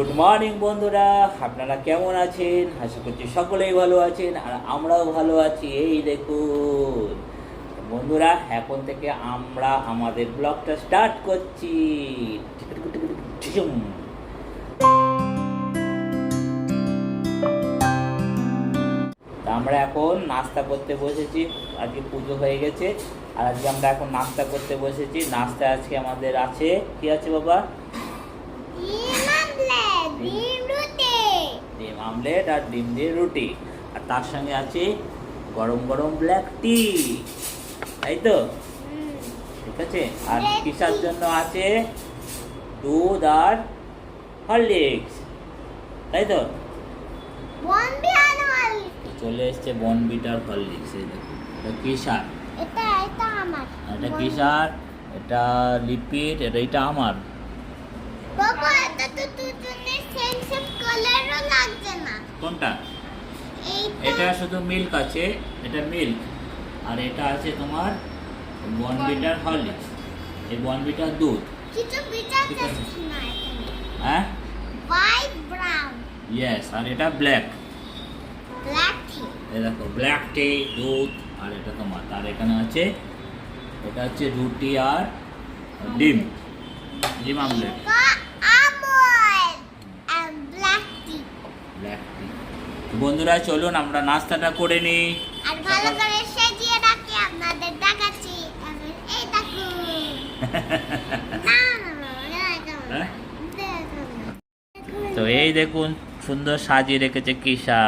Good morning বন্ধুরা। আপনারা কেমন আছেন? আশা করছি সকলেই ভালো আছেন, আর আমরাও ভালো আছি। এই দেখুন, বন্ধুরা, এখন থেকে আমরা আমাদের ব্লগটা স্টার্ট করছি। আমরা এখন নাস্তা করতে বসেছি আজকে পুজো হয়ে গেছে আর আজকে আমরা এখন নাস্তা করতে বসেছি নাস্তা আজকে আমাদের আছে কি আছে বাবা ডিম রুটি। ডিম আমলেট আর ডিম দিয়ে রুটি। আর তার সঙ্গে আছে গরম গরম ব্ল্যাক টি তাই তো? ঠিক আছে? আর কিসার জন্য আছে? দুধ আর হরলিক্স। তাই তো? চলে এসছে বনবিটার হরলিক্স এই দেখুন। এটা কিসার? এটা এটা আমার। এটা কিসার? এটা লিপিড এটা এটা আমার। বাবা এটা তো কালারও লাগছে না। কোনটা? এটা শুধু মিল্ক আছে এটা মিল্ক আর এটা আছে তোমার বনবিটার হরলিক্স এই বনবিটার দুধ। কিছু আছে। না এখানে। হ্যাঁ? হোয়াইট ব্রাউন ইয়েস আর এটা ব্ল্যাক ব্ল্যাক টি এই দেখো ব্ল্যাক টি দুধ আর এটা তোমার। আর এখানে আছে এটা হচ্ছে রুটি আর ডিম। ডিম আমলেট আমল and black tea black tea বন্ধুরা চলুন আমরা নাস্তাটা করে নিই। আর ভালো করে সাজিয়ে রাখি আপনাদের দেখাচ্ছি। এই। তো এই দেখুন সুন্দর সাজিয়ে রেখেছে কিসা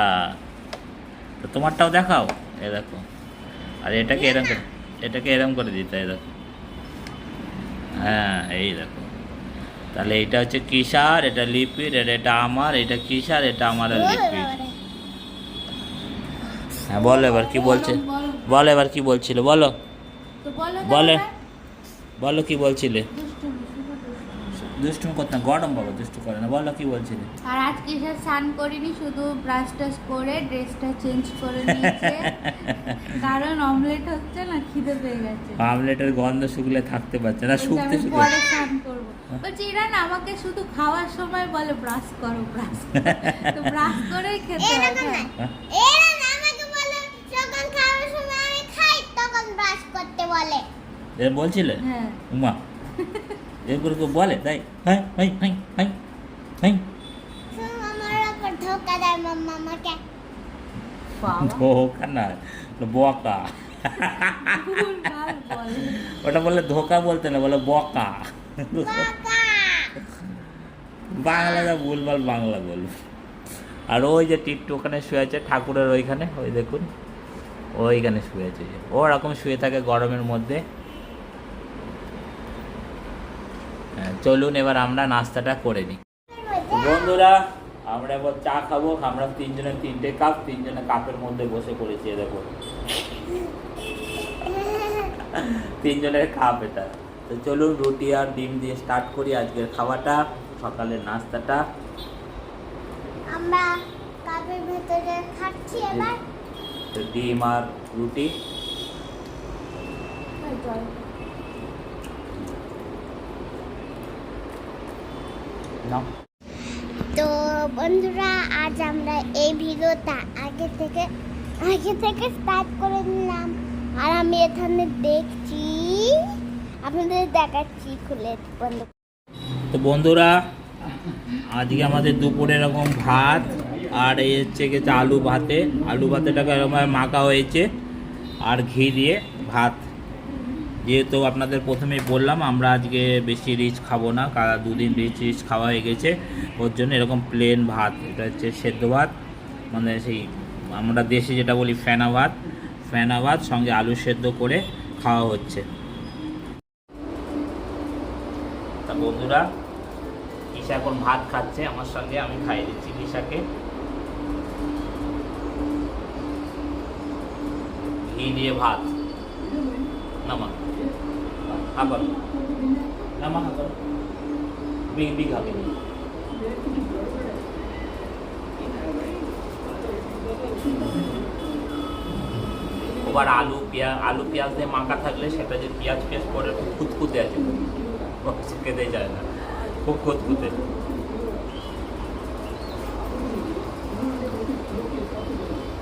তো তোমারটাও দেখাও এ দেখো। আর এটাকে এরম এটাকে এরম করে দিতে দেখো। হ্যাঁ এই দেখো। তাহলে এটা হচ্ছে কিসার এটা লিপিড আর এটা আমার এটা কিসার এটা আমার আর লিপিড হ্যাঁ বলো এবার কি বলছে? বলো এবার কি বলছিল বলো। বলে। বলো কি বলছিলে? দুষ্টুমি। দুষ্টুম করতে না গরম বাবা দুষ্টু করে না। বলো কি বলছিলে? আর আজকে সে স্নান করিনি শুধু ব্রাশ টাশ করে ড্রেসটা চেঞ্জ করে নিয়েছে। কারণ অমলেট হচ্ছে না খিদে পেয়ে গেছে। আমলেটের গন্ধ শুকলে থাকতে পারছে না শুকতে শুকতে পরে স্নান করব। বলছি এরা না আমাকে শুধু খাওয়ার সময় বলে ব্রাশ করো ব্রাশ তো ব্রাশ করেই খেতে হয় এরকম না হ্যাঁ? এরা না আমাকে বলে যখন খাওয়ার সময় আমি খাই তখন ব্রাশ করতে বলে। এ বলছিলে? হ্যাঁ। উমা। এগুলো তো বলে তাই উপর ধোকা না বকা। ওটা বলে ধোকা বলতে না বলে বকা। বাংলাটা ভুলভাল বাংলা বলব আর ওই যে টিট্টু ওখানে শুয়ে আছে ঠাকুরের ওইখানে ওই দেখুন ওইখানে শুয়ে আছে ওরকম শুয়ে থাকে গরমের মধ্যে হ্যাঁ, চলুন এবার আমরা নাস্তাটা করে নিই। বন্ধুরা আমরা এবার চা খাব আমরা তিনজনের তিনটে কাপ তিনজনের কাপের মধ্যে বসে পড়েছি দেখো। তিনজনের কাপ এটা। তো চলুন রুটি আর ডিম দিয়ে স্টার্ট করি আজকের খাওয়াটা সকালের নাস্তাটা। আমরা কাপের ভেতরে খাচ্ছি এবার। তো ডিম আর রুটি। ওই তো বন্ধুরা আজ আমরা এই ভিডিওটা আগে থেকে আগে থেকে স্টার্ট করে নিলাম। আর আমি এখানে দেখছি আপনাদের দেখাচ্ছি খুলে বন্ধ। তো বন্ধুরা আজকে আমাদের দুপুরে এরকম ভাত আর এই হচ্ছে গেছে আলু ভাতে। আলু ভাতেটাকে এরকমভাবে মাখা হয়েছে আর ঘি দিয়ে ভাত। যেহেতু আপনাদের প্রথমেই বললাম, আমরা আজকে বেশি রিচ খাব না কারণ দুদিন রিচ রিচ খাওয়া হয়ে গেছে। ওর জন্য এরকম প্লেন ভাত, এটা হচ্ছে সেদ্ধ ভাত মানে সেই আমরা দেশে যেটা বলি ফেনা ভাত ফেনা ভাত সঙ্গে আলু সেদ্ধ করে খাওয়া হচ্ছে। তা বন্ধুরা, ঈশা এখন ভাত খাচ্ছে, আমার সঙ্গে আমি খাইয়ে দিচ্ছি ঈশাকে। ঘি দিয়ে ভাত। নামা হাগল নামা হাগল বিগ বিগ হাগল ওবার আলু পেঁয়াজ আলু পেঁয়াজ দিয়ে মাখা থাকলে সেটা যে পেঁয়াজ পেঁয়াজ পরে একটু খুঁতখুঁতে আছে। খেতে যায় না। খুব খুঁতখুঁতে।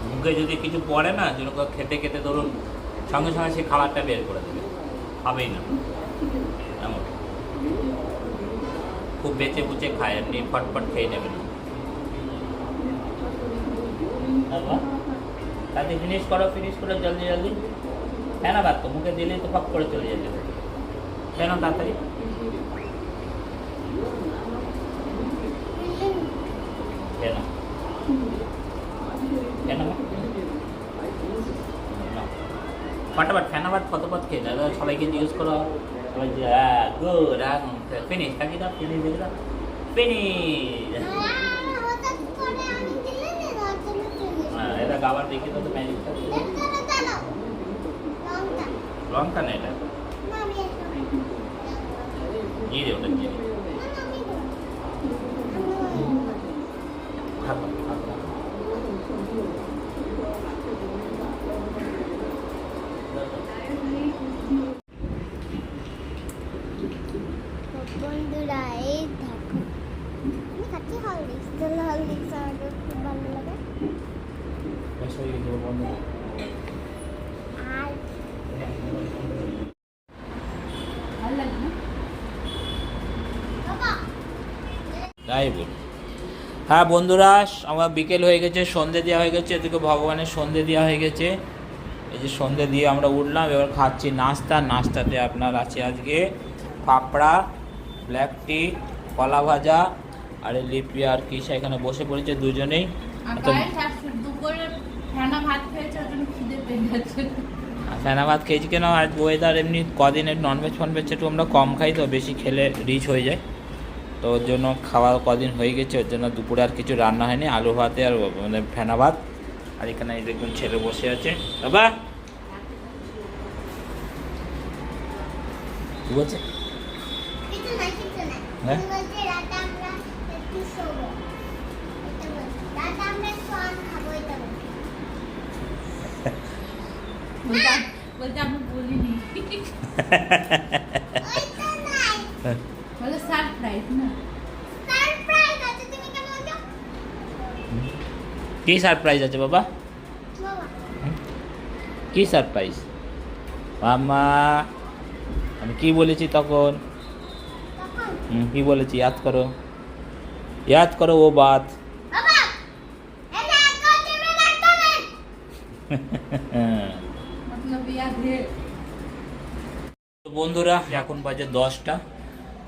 মুখে যদি কিছু পড়ে না, যেরকম খেতে খেতে ধরুন সঙ্গে সঙ্গে সে খাবারটা বের করে দেবে। খাবেই না। এমন। খুব বেঁচে বুচে খায় আপনি ফটফট খেয়ে নেবেন তাতে ফিনিশ করো ফিনিশ করে জলদি জলদি। হ্যাঁ না বাদ তো মুখে দিলেই তো ফক করে চলে যেতে। কেন তাড়াতাড়ি কেন কেন না। ফটাফট ফেনাবাদ ফটোফট খেয়ে দাদা সবাইকে জিজ্ঞেস করো সবাই যে হ্যাঁ গুড ফিনিশ থাকি দাও ফিনিশ দেখে দাও ফিনিশ এটা গাবার দেখি তো ম্যাজিকটা লঙ্কা না এটা? না আমি একটা জিরে ওটা জিরে না না আমি দেবো। থাকো থাকো বন্ধুরা এই দেখো আমি খাচ্ছি হলদিক্স তাহলে হলদিক্স আমার খুব ভালো লাগে বেশ হয়ে গেছে ওর বন্ধ আর ভালো লাগে না বাবা তাই বলি। হ্যাঁ বন্ধুরা আমার বিকেল হয়ে গেছে সন্ধে দেওয়া হয়ে গেছে এদিকে ভগবানের সন্ধে দেওয়া হয়ে গেছে। এই যে সন্ধে দিয়ে আমরা উঠলাম এবার খাচ্ছি নাস্তা। নাস্তাতে আপনার আছে আজকে পাপড়া ব্ল্যাক টি কলা ভাজা আর লিপি আর কিসা এখানে বসে পড়েছে দুজনেই। আর ফেনা ভাত খেয়েছে কেন? আজ ওয়েদার এমনি কদিনের ননভেজ ফনভেজ একটু আমরা কম খাই তো বেশি খেলে রিচ হয়ে যায়। তো ওর জন্য খাওয়া কদিন হয়ে গেছে ওর জন্য দুপুরে আর কিছু রান্না হয়নি আলু ভাতে আর মানে ফেনা ভাত। আর এখানে দেখুন ছেলে বসে আছে। বাবা! হ্যাঁ? বলতে আমি বলিনি। সারপ্রাইজ না সারপ্রাইজ আছে তুমি কেন বলছো কি সারপ্রাইজ আছে বাবা বাবা কি সারপ্রাইজ মামা আমি কি বলেছি তখন কি বলেছি ইয়াদ করো ইয়াদ করো ও বাত বন্ধুরা এখন বাজে দশটা।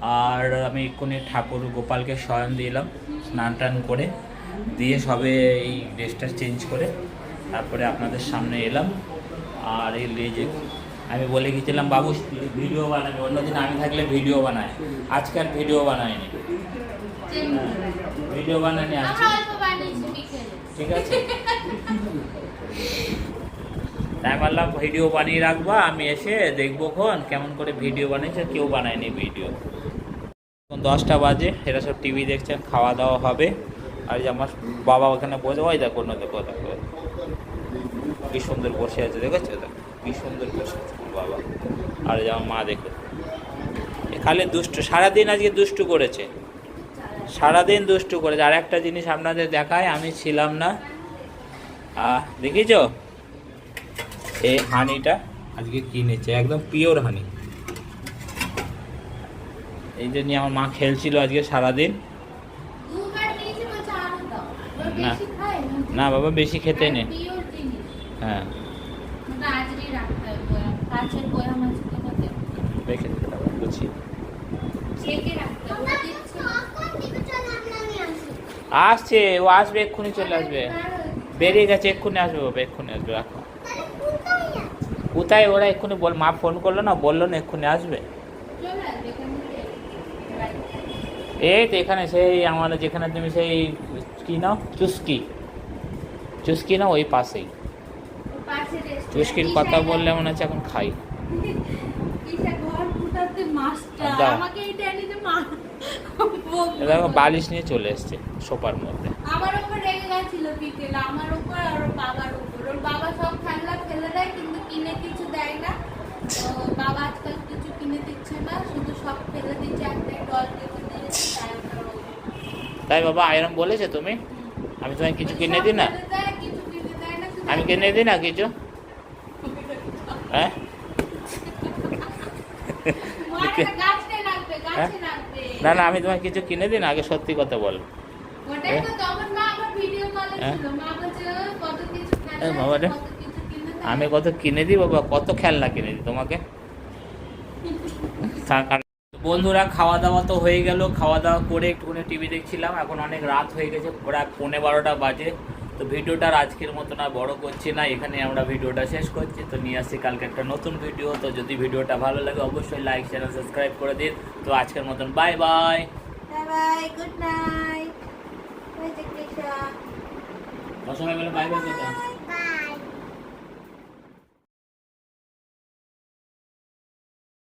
আর আমি এক্ষুনি ঠাকুর গোপালকে শয়ন দিলাম স্নান টান করে দিয়ে সবে এই ড্রেসটা চেঞ্জ করে তারপরে আপনাদের সামনে এলাম। আর এই লেজে আমি বলে গেছিলাম বাবু ভিডিও বানাবে অন্যদিন আমি থাকলে ভিডিও বানায়। আজকে আর ভিডিও বানায়নি। ভিডিও বানায়নি আজকে। বানিয়েছি বিকেলে। ঠিক আছে? তাই বললাম ভিডিও বানিয়ে রাখবা আমি এসে দেখব খন কেমন করে ভিডিও বানিয়েছে কেউ বানায়নি ভিডিও দশটা বাজে, এরা সব টিভি দেখছেন খাওয়া দাওয়া হবে। আর যে আমার বাবা ওখানে বসে, ওই দেখো না দেখো দেখো কি সুন্দর বসে আছে, দেখেছ? দেখো, কি সুন্দর বসে আছে বাবা। আর যে আমার মা, দেখো। খালি দুষ্টু, সারাদিন আজকে দুষ্টু করেছে। সারাদিন দুষ্টু করেছে। আর একটা জিনিস আপনাদের দেখায়, আমি ছিলাম না। দেখিছো এই হানিটা আজকে কিনেছে, একদম পিওর হানি এই যে নিয়ে আমার মা খেলছিল আজকে সারাদিন। না। না বাবা বেশি খেতে নেই। হ্যাঁ। রেখে দিতে হবে আসি আসছে ও আসবে এক্ষুনি চলে আসবে। বেরিয়ে গেছে এক্ষুনি আসবে বাবা এক্ষুনি আসবে রাখো। আছে কোথায় ওরা এক্ষুনি বল মা ফোন করল না বলল না এক্ষুনি আসবে চলে আসবে এখান থেকে বাড়ি। এই তো এখানে সেই আমার যেখানে তুমি সেই কি নাও চুস্কি। চুস্কি না ওই পাশেই। চুস্কির কথা বললে মনে হচ্ছে এখন খাই। দেখো বালিশ নিয়ে চলে এসছে সোপার মধ্যে। আমার উপর রেগে গেছিল বিকেল আমার উপর আর ওর বাবার উপর ওর বাবা সব খেলনা ফেলে দেয় কিন্তু কিনে কিছু দেয় না। বাবা আজকাল কিছু কিনে দিচ্ছে না শুধু সব ফেলে দিচ্ছে একটা ডল রেখে দিয়েছে তাই ওটা ও- তাই বাবা আয়রন বলেছে তুমি আমি তোমায় কিছু কিনে দিই না আমি কিনে দিই না কিছু হ্যাঁ হ্যাঁ? না না আমি তোমাকে কিছু কিনে দিই না আগে সত্যি কথা বল হ্যাঁ? ছিল মা বলছে "ও, কত কিছু খেলনা এ বাবা রে। কত কিছু কিনে দেয়।" আমি কত কিনে দিই বাবা কত খেলনা কিনে দিই তোমাকে থাক বন্ধুরা খাওয়া দাওয়া তো হয়ে গেল। খাওয়া দাওয়া করে একটুখানি টিভি দেখছিলাম। এখন অনেক রাত হয়ে গেছে প্রায় পৌনে বারোটা বাজে। তো ভিডিওটা আজকের মতন আর বড় করছি না। এখানে আমরা ভিডিওটা শেষ করছি। তো নিয়ে আসছি কালকে একটা নতুন ভিডিও তো যদি ভিডিওটা ভালো লাগে অবশ্যই লাইক চ্যানেল সাবস্ক্রাইব করে দিন। তো আজকের মতন bye bye bye good night সবাই বাই বাই